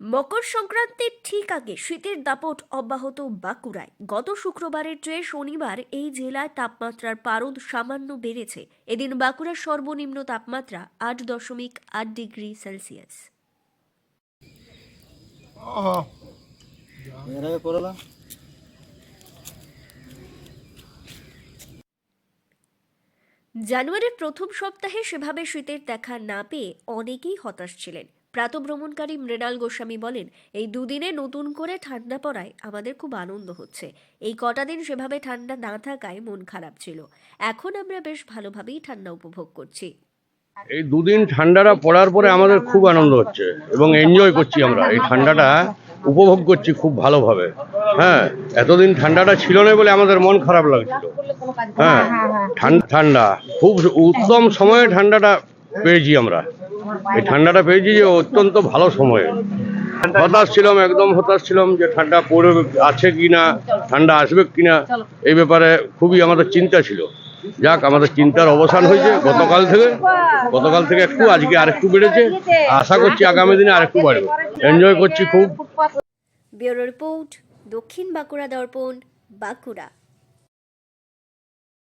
মকর সংক্রান্তির ঠিক আগে শীতের দাপট অব্যাহত বাঁকুড়ায়। গত শুক্রবারের চেয়ে শনিবার এই জেলায় তাপমাত্রার পারদ সামান্য বেড়েছে। এদিন বাঁকুড়ার সর্বনিম্ন তাপমাত্রা আট দশমিক আট ডিগ্রি সেলসিয়াস। জানুয়ারির প্রথম সপ্তাহে সেভাবে শীতের দেখা না পেয়ে অনেকেই হতাশ ছিলেন। প্রাতভ্রমণকারী মৃণাল গোস্বামী বলেন, এই দুদিনে নতুন করে ঠান্ডা পড়ায় আমাদের খুব আনন্দ হচ্ছে। এই কটা দিন সেভাবে ঠান্ডা না থাকায় মন খারাপ ছিল। এখন আমরা বেশ ভালোভাবেই ঠান্ডা উপভোগ করছি। এই দুদিন ঠান্ডাটা পড়ার পরে আমাদের খুব আনন্দ হচ্ছে এবং এনজয় করছি আমরা। এই ঠান্ডাটা উপভোগ করছি খুব ভালোভাবে। হ্যাঁ এতদিন ঠান্ডাটা ছিল না বলে আমাদের মন খারাপ লাগছিল। হ্যাঁ ঠান- ঠান্ডা, খুব উত্তম সময়ে ঠান্ডাটা পেয়েছি আমরা। এই ঠান্ডাটা পেয়েছি যে অত্যন্ত ভালো সময়ে। হতাশ ছিলাম, একদম হতাশ ছিলাম যে ঠান্ডা পড়ে আছে কি না ঠান্ডা আসবে কি না এই ব্যাপারে খুবই আমাদের চিন্তা ছিল। যাক, আমাদের চিন্তার অবসান হয়েছে গতকাল থেকে। গতকাল থেকে একটু, আজকে আরেকটু বেড়েছে। আশা করছি আগামী দিনে আরেকটু বাড়বে। এনজয় করছি খুব। ব্যুরো রিপোর্ট দক্ষিণ বাঁকুড়া দর্পণ, বাঁকুড়া।